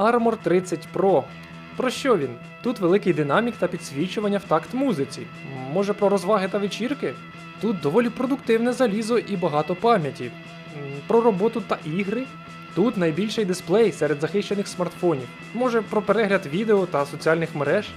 Armor 30 Pro. Про що він? Тут великий динамік та підсвічування в такт музиці. Може про розваги та вечірки? Тут доволі продуктивне залізо і багато пам'яті. Про роботу та ігри. Тут найбільший дисплей серед захищених смартфонів. Може про перегляд відео та соціальних мереж.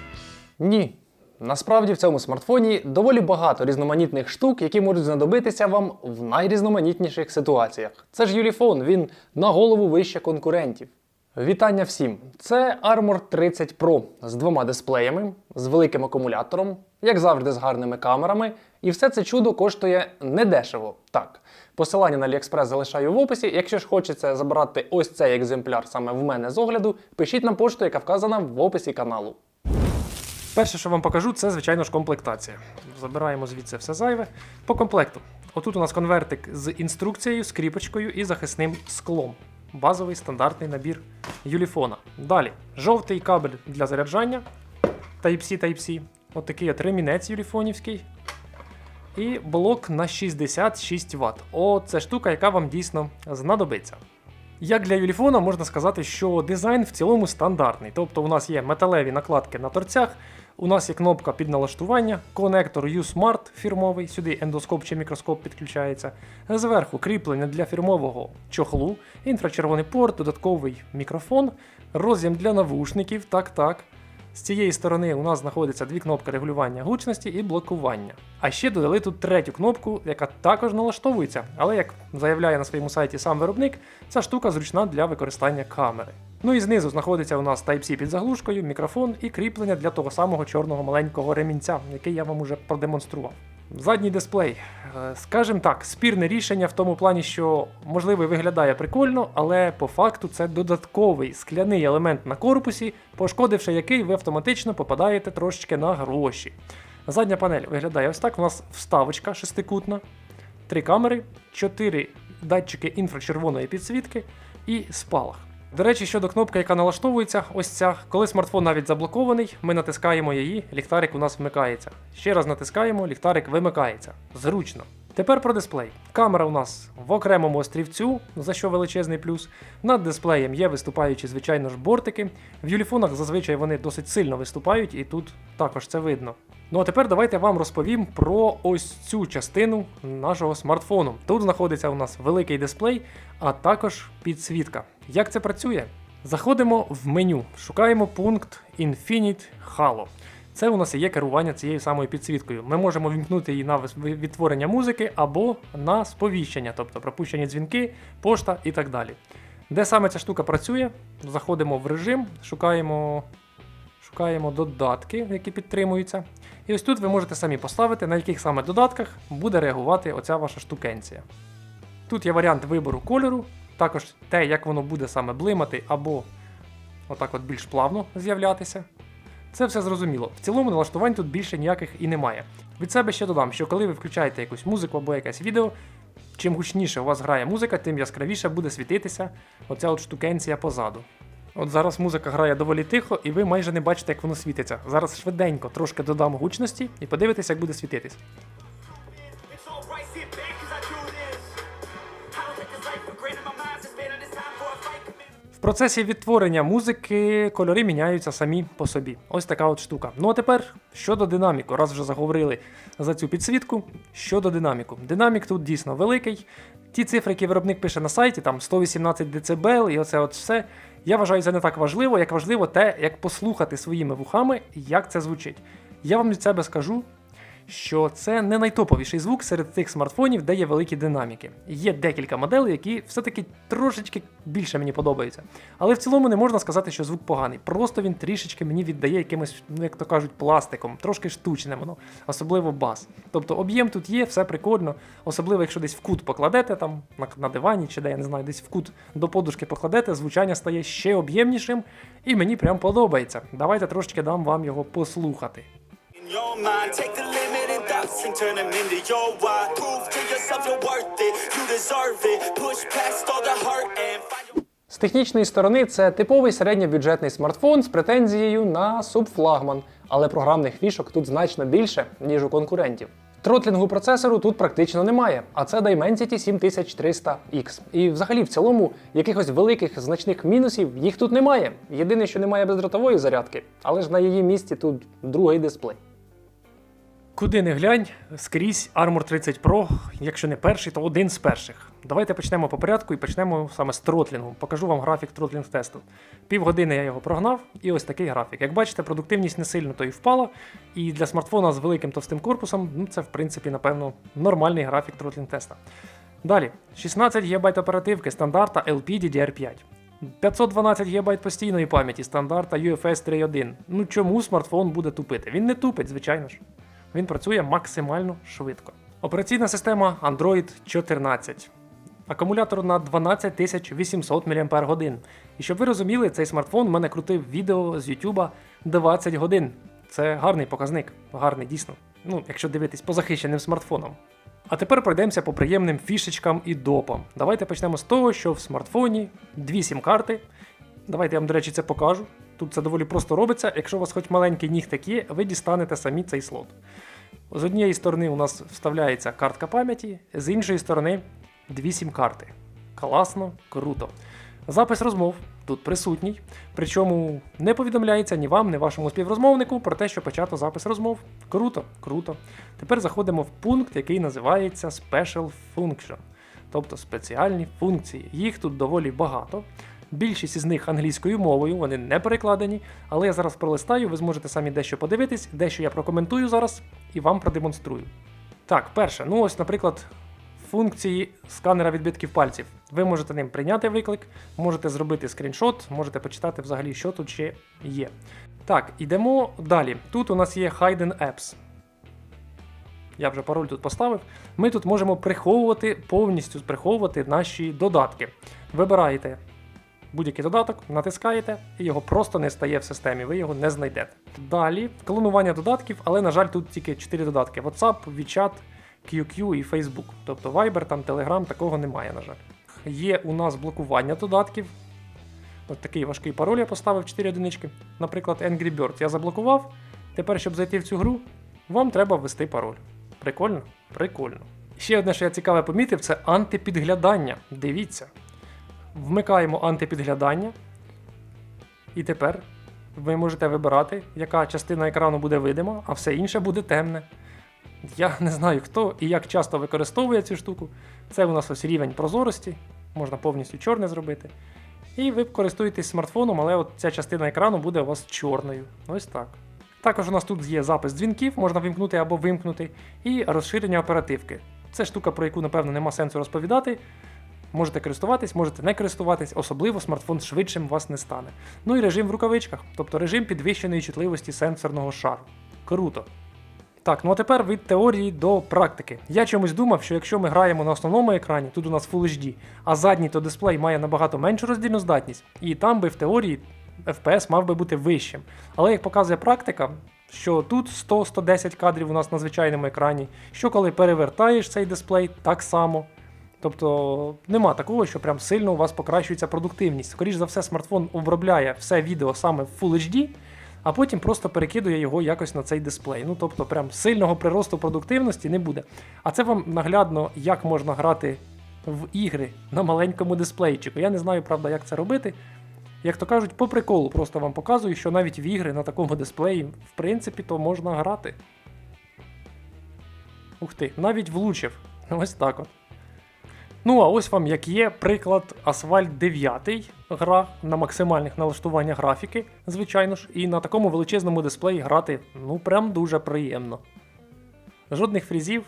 Ні. Насправді в цьому смартфоні доволі багато різноманітних штук, які можуть знадобитися вам в найрізноманітніших ситуаціях. Це ж Юліфон, він на голову вище конкурентів. Вітання всім! Це Armor 30 Pro з двома дисплеями, з великим акумулятором, як завжди, з гарними камерами. І все це чудо коштує недешево. Так, посилання на AliExpress залишаю в описі. Якщо ж хочеться забрати ось цей екземпляр саме в мене з огляду, пишіть на пошту, яка вказана в описі каналу. Перше, що вам покажу, це, звичайно ж, комплектація. Забираємо звідси все зайве. По комплекту. Отут у нас конвертик з інструкцією, скріпочкою і захисним склом. Базовий стандартний набір Юліфона. Далі жовтий кабель для заряджання Type-C Type-C. Отакий от ремінець юліфонівський. І блок на 66 Вт. О, це штука, яка вам дійсно знадобиться. Як для Юліфона можна сказати, що дизайн в цілому стандартний. Тобто у нас є металеві накладки на торцях, у нас є кнопка під налаштування, конектор U-Smart фірмовий, сюди ендоскоп чи мікроскоп підключається. Зверху кріплення для фірмового чохлу, інфрачервоний порт, додатковий мікрофон, роз'єм для навушників, так-так. З цієї сторони у нас знаходиться дві кнопки регулювання гучності і блокування. А ще додали тут третю кнопку, яка також налаштовується, але як заявляє на своєму сайті сам виробник, ця штука зручна для використання камери. Ну і знизу знаходиться у нас Type-C під заглушкою, мікрофон і кріплення для того самого чорного маленького ремінця, який я вам уже продемонстрував. Задній дисплей. Е, Скажем так, спірне рішення в тому плані, що можливо виглядає прикольно, але по факту це додатковий скляний елемент на корпусі, пошкодивши який ви автоматично попадаєте трошечки на гроші. Задня панель виглядає ось так. У нас вставочка шестикутна, три камери, чотири датчики інфрачервоної підсвітки і спалах. До речі, щодо кнопки, яка налаштовується, ось ця, коли смартфон навіть заблокований, ми натискаємо її, ліхтарик у нас вмикається. Ще раз натискаємо, ліхтарик вимикається. Зручно. Тепер про дисплей. Камера у нас в окремому острівцю, за що величезний плюс. Над дисплеєм є виступаючі, звичайно ж, бортики. В юліфонах зазвичай вони досить сильно виступають, і тут також це видно. Ну а тепер давайте вам розповім про ось цю частину нашого смартфону. Тут знаходиться у нас великий дисплей, а також підсвітка. Як це працює? Заходимо в меню, шукаємо пункт Infinite Halo. Це у нас і є керування цією самою підсвіткою. Ми можемо вімкнути її на відтворення музики або на сповіщення, тобто пропущені дзвінки, пошта і так далі. Де саме ця штука працює? Заходимо в режим, шукаємо, шукаємо додатки, які підтримуються. І ось тут ви можете самі поставити, на яких саме додатках буде реагувати оця ваша штукенція. Тут є варіант вибору кольору, також те, як воно буде саме блимати, або отак от більш плавно з'являтися. Це все зрозуміло. В цілому налаштувань тут більше ніяких і немає. Від себе ще додам, що коли ви включаєте якусь музику або якесь відео, чим гучніше у вас грає музика, тим яскравіше буде світитися оця от штукенція позаду. От зараз музика грає доволі тихо, і ви майже не бачите, як воно світиться. Зараз швиденько трошки додам гучності і подивитесь, як буде світитись. В процесі відтворення музики кольори міняються самі по собі. Ось така от штука. Ну а тепер щодо динаміку, раз вже заговорили за цю підсвітку. Щодо динаміку. Динамік тут дійсно великий. Ті цифри, які виробник пише на сайті, там 118 дБ і оце от все. Я вважаю, це не так важливо, як важливо те, як послухати своїми вухами, як це звучить. Я вам від себе скажу, що це не найтоповіший звук серед тих смартфонів, де є великі динаміки. Є декілька моделей, які все-таки трошечки більше мені подобаються. Але в цілому не можна сказати, що звук поганий. Просто він трішечки мені віддає якимось, ну як то кажуть, пластиком, трошки штучне воно, особливо бас. Тобто об'єм тут є, все прикольно, особливо якщо десь в кут покладете, там на, дивані чи де, я не знаю, десь в кут до подушки покладете, звучання стає ще об'ємнішим, і мені прям подобається. Давайте трошечки дам вам його послухати. Your mind, take the limiting thoughts and turn them into your why. Prove to yourself you're worth it. You deserve it. Push past all the hurt and find your. З технічної сторони це типовий середньобюджетний смартфон з претензією на субфлагман, але програмних фішок тут значно більше, ніж у конкурентів. Тротлінгу процесору тут практично немає, а це Dimensity 7300X. І взагалі, в цілому, якихось великих значних мінусів їх тут немає. Єдине, що немає бездротової зарядки, але ж на її місці тут другий дисплей. Куди не глянь, скрізь Armor 30 Pro, якщо не перший, то один з перших. Давайте почнемо по порядку і почнемо саме з тротлінгу. Покажу вам графік тротлінг тесту. Півгодини я його прогнав, і ось такий графік. Як бачите, продуктивність не сильно то і впала. І для смартфона з великим товстим корпусом, ну це в принципі, напевно, нормальний графік тротлінг теста. Далі, 16 ГБ оперативки стандарта LPDDR5. 512 ГБ постійної пам'яті стандарта UFS 3.1. Ну чому смартфон буде тупити? Він не тупить, звичайно ж. Він працює максимально швидко. Операційна система Android 14. Акумулятор на 12800 мАч. І щоб ви розуміли, цей смартфон в мене крутив відео з YouTube 20 годин. Це гарний показник, гарний дійсно. Ну, якщо дивитись по захищеним смартфонам. А тепер пройдемося по приємним фішечкам і допам. Давайте почнемо з того, що в смартфоні дві сім-карти. Давайте я вам, до речі, це покажу. Тут це доволі просто робиться. Якщо у вас хоч маленький нігтик є, ви дістанете самі цей слот. З однієї сторони у нас вставляється картка пам'яті, з іншої сторони дві сім-карти. Класно, круто. Запис розмов тут присутній, причому не повідомляється ні вам, ні вашому співрозмовнику про те, що почато запис розмов. Круто, круто. Тепер заходимо в пункт, який називається Special Function, тобто спеціальні функції. Їх тут доволі багато. Більшість із них англійською мовою, вони не перекладені, але я зараз пролистаю, ви зможете самі дещо подивитись, дещо я прокоментую зараз і вам продемонструю. Так, перше, ну ось, наприклад, функції сканера відбитків пальців. Ви можете ним прийняти виклик, можете зробити скріншот, можете почитати взагалі, що тут ще є. Так, ідемо далі. Тут у нас є Hidden Apps. Я вже пароль тут поставив. Ми тут можемо приховувати, повністю приховувати наші додатки. Вибираєте будь-який додаток, натискаєте, і його просто не стає в системі, ви його не знайдете. Далі клонування додатків, але, на жаль, тут тільки 4 додатки: WhatsApp, WeChat, QQ і Facebook. Тобто Viber, там Telegram, такого немає, на жаль. Є у нас блокування додатків. От такий важкий пароль я поставив 4 одинички. Наприклад, Angry Birds я заблокував. Тепер, щоб зайти в цю гру, вам треба ввести пароль. Прикольно? Прикольно. Ще одне, що я цікаве помітив, це антипідглядання. Дивіться. Вмикаємо антипідглядання. І тепер ви можете вибирати, яка частина екрану буде видима, а все інше буде темне. Я не знаю хто і як часто використовує цю штуку. Це у нас ось рівень прозорості, можна повністю чорне зробити. І ви користуєтесь смартфоном, але от ця частина екрану буде у вас чорною. Ось так. Також у нас тут є запис дзвінків, можна вимкнути або вимкнути, і розширення оперативки. Це штука, про яку, напевно, нема сенсу розповідати. Можете користуватись, можете не користуватись, особливо смартфон швидшим вас не стане. Ну і режим в рукавичках, тобто режим підвищеної чутливості сенсорного шару. Круто. Так, ну а тепер від теорії до практики. Я чомусь думав, що якщо ми граємо на основному екрані, тут у нас Full HD, а задній то дисплей має набагато меншу роздільну здатність, і там би в теорії FPS мав би бути вищим. Але як показує практика, що тут 100-110 кадрів у нас на звичайному екрані, що коли перевертаєш цей дисплей, так само. Тобто нема такого, що прям сильно у вас покращується продуктивність. Скоріше за все, смартфон обробляє все відео саме в Full HD, а потім просто перекидує його якось на цей дисплей. Ну тобто, прям сильного приросту продуктивності не буде. А це вам наглядно, як можна грати в ігри на маленькому дисплейчику. Я не знаю, правда, як це робити. Як то кажуть, по приколу просто вам показую, що навіть в ігри на такому дисплеї, в принципі, то можна грати. Ух ти, навіть влучив. Ось так от. Ну, а ось вам як є приклад Asphalt 9 гра на максимальних налаштуваннях графіки, звичайно ж, і на такому величезному дисплеї грати ну прям дуже приємно. Жодних фрізів,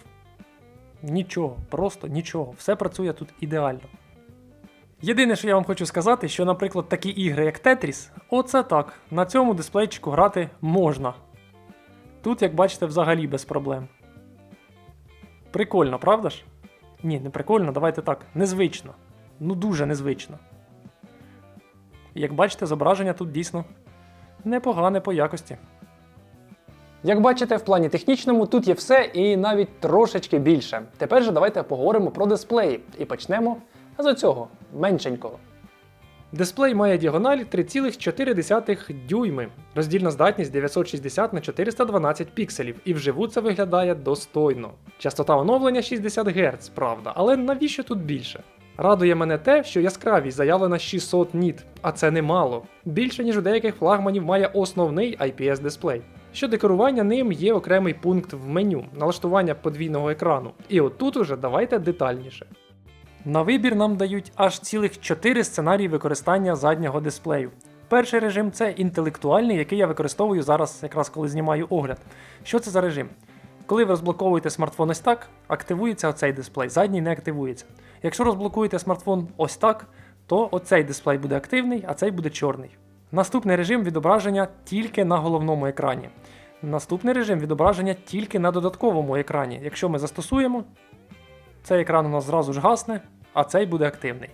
нічого, просто нічого. Все працює тут ідеально. Єдине, що я вам хочу сказати, що, наприклад, такі ігри, як Tetris, оце так, на цьому дисплейчику грати можна. Тут, як бачите, взагалі без проблем. Прикольно, правда ж? Ні, не прикольно, давайте так. Незвично. Ну дуже незвично. Як бачите, зображення тут дійсно непогане по якості. Як бачите, в плані технічному тут є все і навіть трошечки більше. Тепер же давайте поговоримо про дисплеї і почнемо з оцього меншенького. Дисплей має діагональ 3,4 дюйми, роздільна здатність 960 на 412 пікселів, і вживу це виглядає достойно. Частота оновлення 60 Гц, правда, але навіщо тут більше? Радує мене те, що яскравість заявлена 600 ніт, а це немало. Більше ніж у деяких флагманів має основний IPS дисплей. Щодо керування ним є окремий пункт в меню налаштування подвійного екрану. І отут уже давайте детальніше. На вибір нам дають аж цілих 4 сценарії використання заднього дисплею. Перший режим це інтелектуальний, який я використовую зараз, якраз коли знімаю огляд. Що це за режим? Коли ви розблоковуєте смартфон ось так, активується оцей дисплей, задній не активується. Якщо розблокуєте смартфон ось так, то оцей дисплей буде активний, а цей буде чорний. Наступний режим відображення тільки на головному екрані. Наступний режим відображення тільки на додатковому екрані. Якщо ми застосуємо, цей екран у нас зразу ж гасне, а цей буде активний.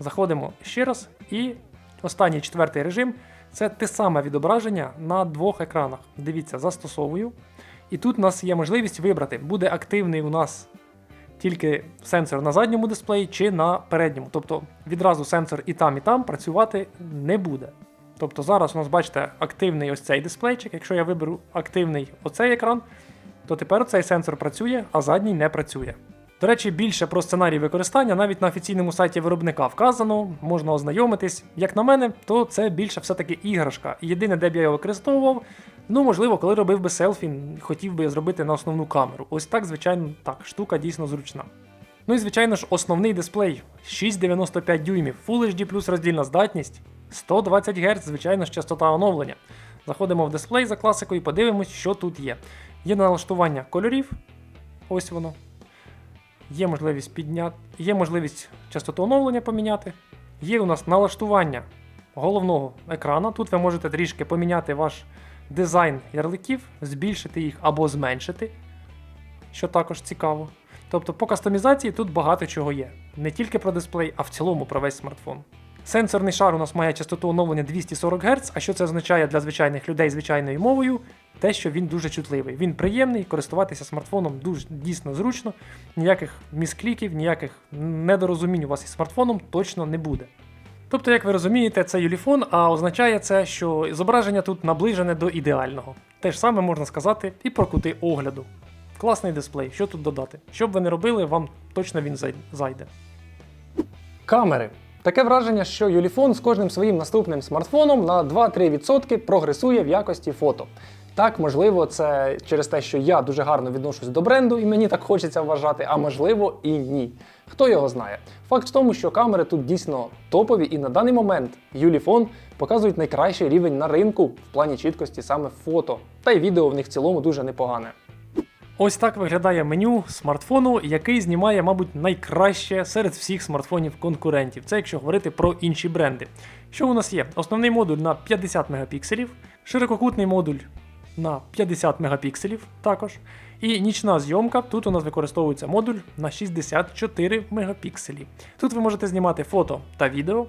Заходимо ще раз, і останній четвертий режим це те саме відображення на двох екранах. Дивіться, застосовую. І тут у нас є можливість вибрати, буде активний у нас тільки сенсор на задньому дисплеї чи на передньому. Тобто відразу сенсор і там, і там працювати не буде. Тобто зараз у нас, бачите, активний ось цей дисплейчик. Якщо я виберу активний оцей екран, то тепер цей сенсор працює, а задній не працює. До речі, більше про сценарій використання навіть на офіційному сайті виробника вказано, можна ознайомитись. Як на мене, то це більше все-таки іграшка. Єдине, де б я його використовував, ну можливо, коли робив би селфі, хотів би зробити на основну камеру. Ось так, звичайно, так, штука дійсно зручна. Ну і звичайно ж, основний дисплей 6,95 дюймів, Full HD плюс роздільна здатність, 120 Гц, звичайно ж, частота оновлення. Заходимо в дисплей за класикою і подивимось, що тут є. Є налаштування кольорів, ось воно. Є можливість підняти, є можливість частоту оновлення поміняти. Є у нас налаштування головного екрана. Тут ви можете трішки поміняти ваш дизайн ярликів, збільшити їх або зменшити, що також цікаво. Тобто по кастомізації тут багато чого є. Не тільки про дисплей, а в цілому про весь смартфон. Сенсорний шар у нас має частоту оновлення 240 Гц, а що це означає для звичайних людей звичайною мовою? Те, що він дуже чутливий. Він приємний, користуватися смартфоном дуже дійсно зручно. Ніяких міскліків, ніяких недорозумінь у вас із смартфоном точно не буде. Тобто, як ви розумієте, це юліфон, а означає це, що зображення тут наближене до ідеального. Те ж саме можна сказати і про кути огляду. Класний дисплей, що тут додати? Що б ви не робили, вам точно він зайде. Камери. Таке враження, що Юліфон з кожним своїм наступним смартфоном на 2-3% прогресує в якості фото. Так, можливо, це через те, що я дуже гарно відношусь до бренду, і мені так хочеться вважати, а можливо і ні. Хто його знає. Факт в тому, що камери тут дійсно топові, і на даний момент Юліфон показують найкращий рівень на ринку в плані чіткості саме фото. Та й відео в них в цілому дуже непогане. Ось так виглядає меню смартфону, який знімає, мабуть, найкраще серед всіх смартфонів конкурентів. Це якщо говорити про інші бренди. Що у нас є? Основний модуль на 50 мегапікселів, ширококутний модуль на 50 мегапікселів також. І нічна зйомка. Тут у нас використовується модуль на 64 мегапікселі. Тут ви можете знімати фото та відео.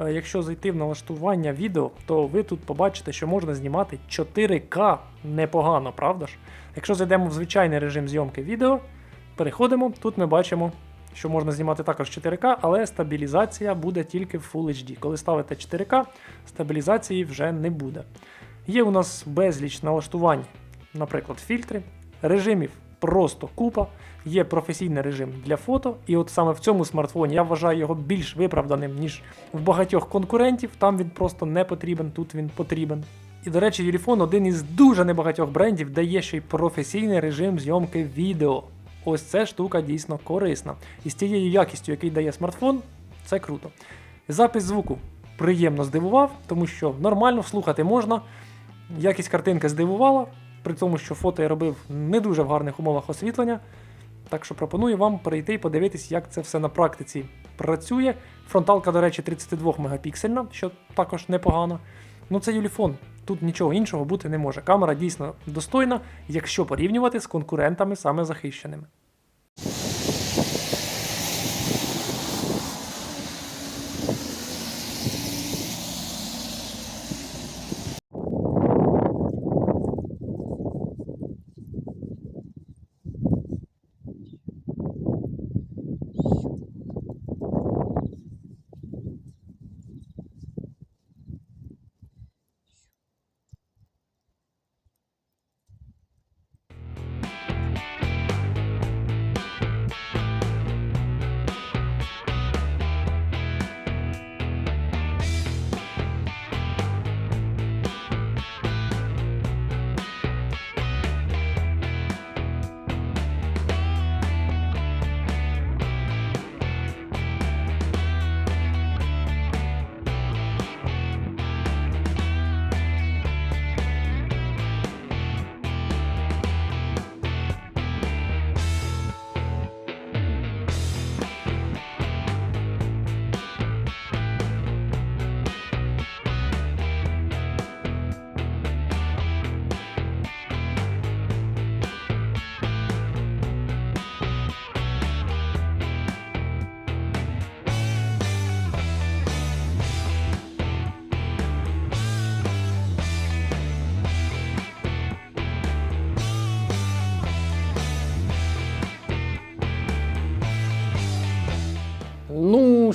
Е, Якщо зайти в налаштування відео, то ви тут побачите, що можна знімати 4К непогано, правда ж? Якщо зайдемо в звичайний режим зйомки відео, переходимо, тут ми бачимо, що можна знімати також 4К, але стабілізація буде тільки в Full HD. Коли ставите 4К, стабілізації вже не буде. Є у нас безліч налаштувань, наприклад, фільтри, режимів просто купа. Є професійний режим для фото, і от саме в цьому смартфоні я вважаю його більш виправданим, ніж в багатьох конкурентів. Там він просто не потрібен, тут він потрібен. І, до речі, Юліфон один із дуже небагатьох брендів, де є ще й професійний режим зйомки відео. Ось ця штука дійсно корисна. І з тією якістю, який дає смартфон, це круто. Запис звуку приємно здивував, тому що нормально слухати можна. Якість картинки здивувала, при тому, що фото я робив не дуже в гарних умовах освітлення. Так що пропоную вам перейти і подивитись, як це все на практиці працює. Фронталка, до речі, 32 мегапіксельна, що також непогано. Ну це Юліфон. Тут нічого іншого бути не може. Камера дійсно достойна, якщо порівнювати з конкурентами саме захищеними.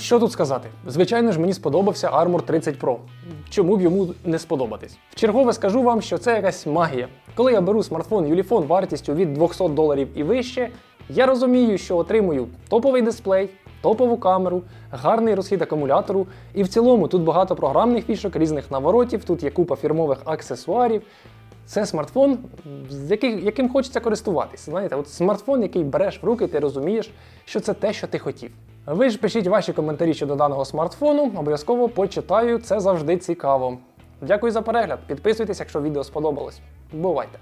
Що тут сказати? Звичайно ж, мені сподобався Armor 30 Pro. Чому б йому не сподобатись? Вчергове скажу вам, що це якась магія. Коли я беру смартфон Ulefone вартістю від 200 доларів і вище, я розумію, що отримую топовий дисплей, топову камеру, гарний розхід акумулятору, і в цілому тут багато програмних фішок, різних наворотів, тут є купа фірмових аксесуарів. Це смартфон, з який, яким хочеться користуватися. Знаєте, от смартфон, який береш в руки, ти розумієш, що це те, що ти хотів. Ви ж пишіть ваші коментарі щодо даного смартфону, обов'язково почитаю, це завжди цікаво. Дякую за перегляд. Підписуйтесь, якщо відео сподобалось. Бувайте!